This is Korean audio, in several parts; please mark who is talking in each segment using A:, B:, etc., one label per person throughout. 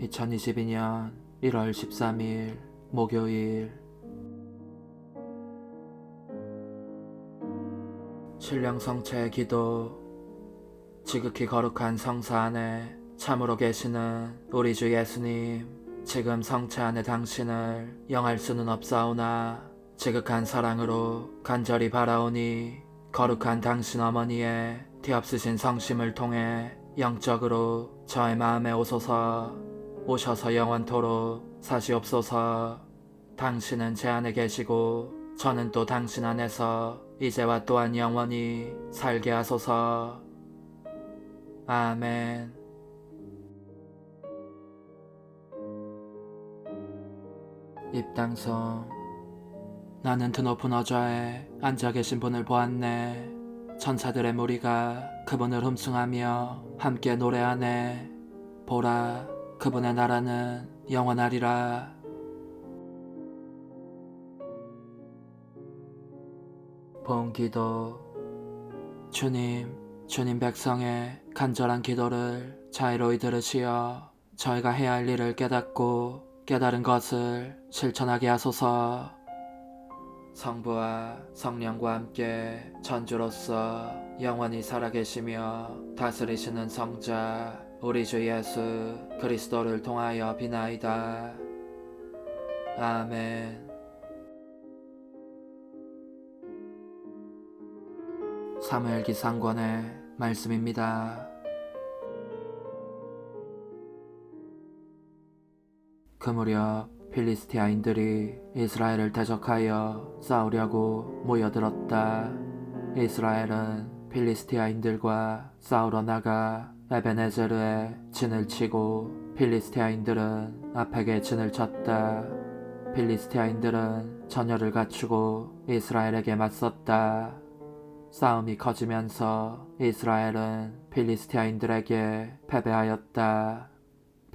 A: 2022년 1월 13일 목요일. 신령 성체의 기도 지극히 거룩한 성사 안에 참으로 계시는 우리 주 예수님 지금 성체 안에 당신을 영할 수는 없사오나 지극한 사랑으로 간절히 바라오니 거룩한 당신 어머니의 뒤없으신 성심을 통해 영적으로 저의 마음에 오소서 오셔서 영원토록 사시옵소서 당신은 제 안에 계시고 저는 또 당신 안에서 이제와 또한 영원히 살게 하소서 아멘 입당성 나는 드높은 어좌에 앉아 계신 분을 보았네. 천사들의 무리가 그분을 흠숭하며 함께 노래하네. 보라, 그분의 나라는 영원하리라. 본기도 주님, 주님 백성의 간절한 기도를 자유로이 들으시어 저희가 해야 할 일을 깨닫고 깨달은 것을 실천하게 하소서. 성부와 성령과 함께 전주로서 영원히 살아계시며 다스리시는 성자 우리 주 예수 그리스도를 통하여 비나이다. 아멘. 사무엘기 상권의 말씀입니다. 그 무렵 필리스티아인들이 이스라엘을 대적하여 싸우려고 모여들었다. 이스라엘은 필리스티아인들과 싸우러 나가 에베네제르에 진을 치고 필리스티아인들은 아펙에 진을 쳤다. 필리스티아인들은 전열을 갖추고 이스라엘에게 맞섰다. 싸움이 커지면서 이스라엘은 필리스티아인들에게 패배하였다.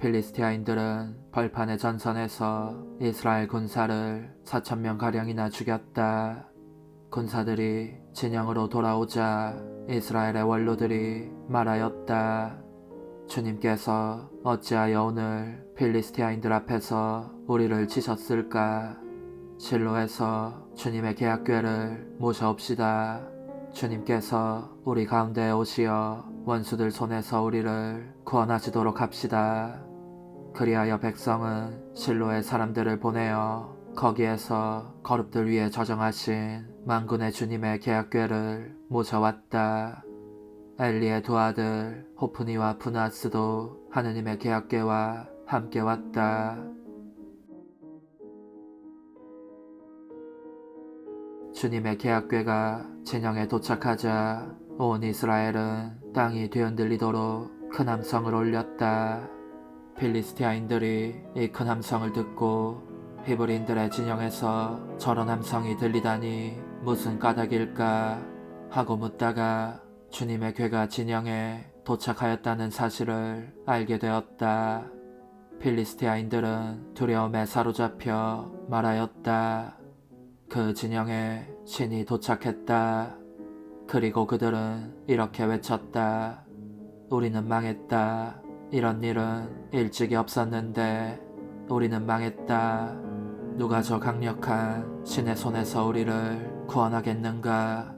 A: 필리스티아인들은 벌판의 전선에서 이스라엘 군사를 4천명 가량이나 죽였다. 군사들이 진영으로 돌아오자 이스라엘의 원로들이 말하였다. 주님께서 어찌하여 오늘 필리스티아인들 앞에서 우리를 치셨을까? 실로에서 주님의 계약궤를 모셔옵시다. 주님께서 우리 가운데 오시어 원수들 손에서 우리를 구원하시도록 합시다. 그리하여 백성은 실로의 사람들을 보내어 거기에서 거룩들 위에 저정하신 만군의 주님의 계약궤를 모셔왔다. 엘리의 두 아들 호프니와 푸나스도 하느님의 계약궤와 함께 왔다. 주님의 계약궤가 진영에 도착하자 온 이스라엘은 땅이 뒤흔들리도록 큰 함성을 올렸다. 필리스티아인들이 이 큰 함성을 듣고 히브리인들의 진영에서 저런 함성이 들리다니 무슨 까닭일까 하고 묻다가 주님의 괴가 진영에 도착하였다는 사실을 알게 되었다. 필리스티아인들은 두려움에 사로잡혀 말하였다. 그 진영에 신이 도착했다. 그리고 그들은 이렇게 외쳤다. 우리는 망했다. 이런 일은 일찍이 없었는데 우리는 망했다. 누가 저 강력한 신의 손에서 우리를 구원하겠는가?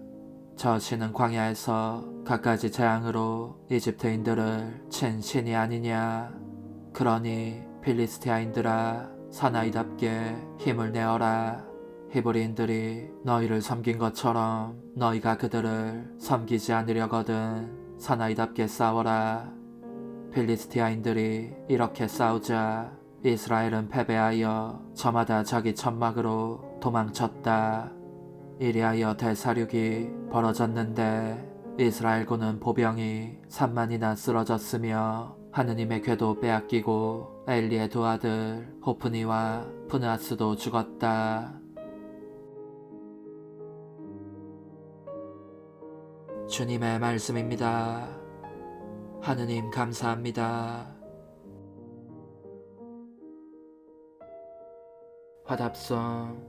A: 저 신은 광야에서 갖가지 재앙으로 이집트인들을 친 신이 아니냐? 그러니 필리스티아인들아 사나이답게 힘을 내어라. 히브리인들이 너희를 섬긴 것처럼 너희가 그들을 섬기지 않으려거든 사나이답게 싸워라. 필리스티아인들이 이렇게 싸우자 이스라엘은 패배하여 저마다 자기 천막으로 도망쳤다. 이리하여 대사륙이 벌어졌는데 이스라엘군은 보병이 3만이나 쓰러졌으며 하느님의 궤도 빼앗기고 엘리의 두 아들 호프니와 푸나스도 죽었다. 주님의 말씀입니다. 하느님 감사합니다. 화답성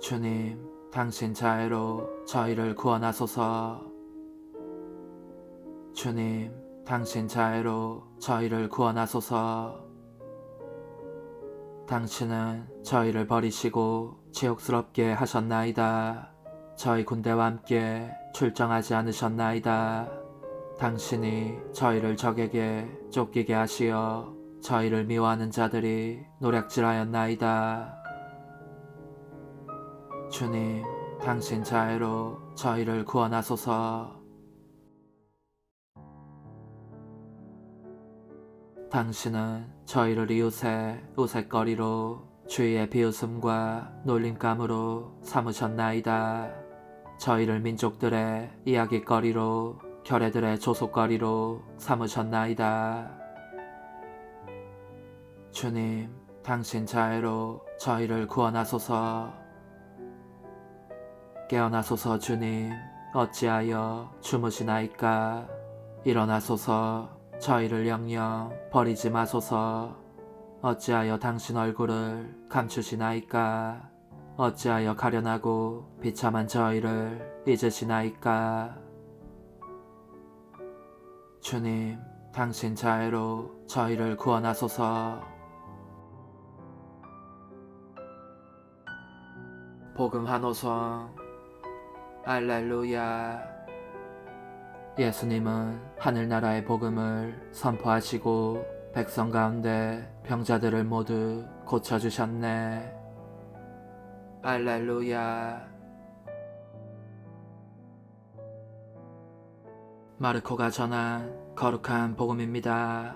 A: 주님 당신 자애로 저희를 구원하소서 주님 당신 자애로 저희를 구원하소서. 당신은 저희를 버리시고 지옥스럽게 하셨나이다. 저희 군대와 함께 출정하지 않으셨나이다. 당신이 저희를 적에게 쫓기게 하시어 저희를 미워하는 자들이 노략질하였나이다. 주님, 당신 자애로 저희를 구원하소서. 당신은 저희를 이웃의 우윳거리로 주위의 비웃음과 놀림감으로 삼으셨나이다. 저희를 민족들의 이야기거리로 결애들의 조속거리로 삼으셨나이다. 주님, 당신 자애로 저희를 구원하소서. 깨어나소서 주님, 어찌하여 주무시나이까? 일어나소서 저희를 영영 버리지 마소서. 어찌하여 당신 얼굴을 감추시나이까? 어찌하여 가련하고 비참한 저희를 잊으시나이까? 주님, 당신 자애로 저희를 구원하소서. 복음 한호성 알렐루야. 예수님은 하늘나라의 복음을 선포하시고 백성 가운데 병자들을 모두 고쳐주셨네. 알렐루야. 마르코가 전한 거룩한 복음입니다.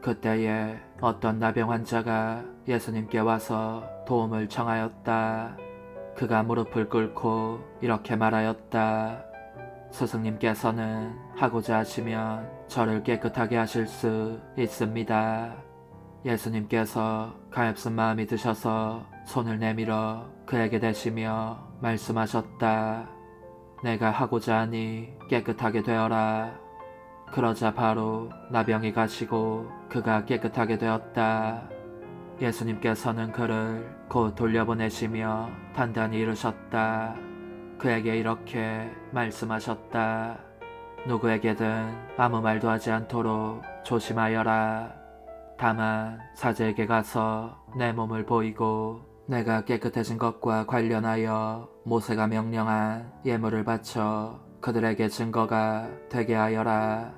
A: 그때에 어떤 나병 환자가 예수님께 와서 도움을 청하였다. 그가 무릎을 꿇고 이렇게 말하였다. 스승님께서는 하고자 하시면 저를 깨끗하게 하실 수 있습니다. 예수님께서 가엾은 마음이 드셔서 손을 내밀어 그에게 대시며 말씀하셨다. 내가 하고자 하니 깨끗하게 되어라. 그러자 바로 나병이 가시고 그가 깨끗하게 되었다. 예수님께서는 그를 곧 돌려보내시며 단단히 이르셨다. 그에게 이렇게 말씀하셨다. 누구에게든 아무 말도 하지 않도록 조심하여라. 다만 사제에게 가서 내 몸을 보이고 내가 깨끗해진 것과 관련하여 모세가 명령한 예물을 바쳐 그들에게 증거가 되게 하여라.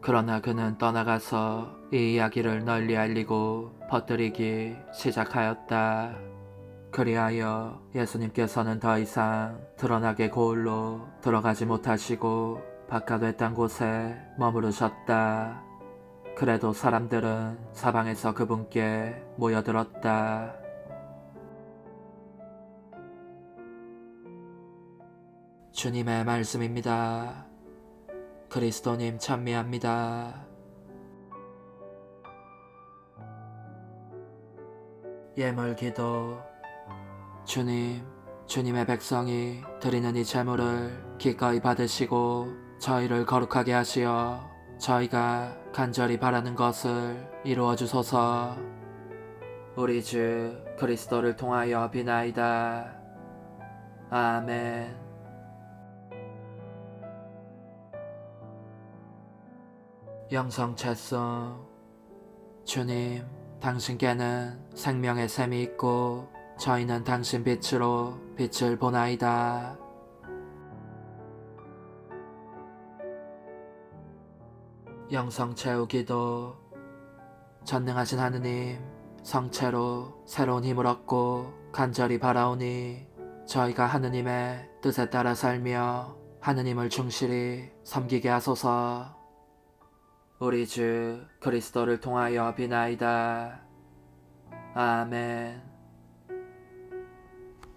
A: 그러나 그는 떠나가서 이 이야기를 널리 알리고 퍼뜨리기 시작하였다. 그리하여 예수님께서는 더 이상 드러나게 고을로 들어가지 못하시고 바깥 땅 곳에 머무르셨다. 그래도 사람들은 사방에서 그분께 모여들었다. 주님의 말씀입니다. 그리스도님 찬미합니다. 예물 기도 주님, 주님의 백성이 드리는 이 제물을 기꺼이 받으시고 저희를 거룩하게 하시어 저희가 간절히 바라는 것을 이루어 주소서. 우리 주 그리스도를 통하여 비나이다. 아멘. 영성 채송 주님, 당신께는 생명의 샘이 있고 저희는 당신 빛으로 빛을 보나이다. 영성 채우기도 전능하신 하느님 성체로 새로운 힘을 얻고 간절히 바라오니 저희가 하느님의 뜻에 따라 살며 하느님을 충실히 섬기게 하소서. 우리 주 그리스도를 통하여 비나이다. 아멘.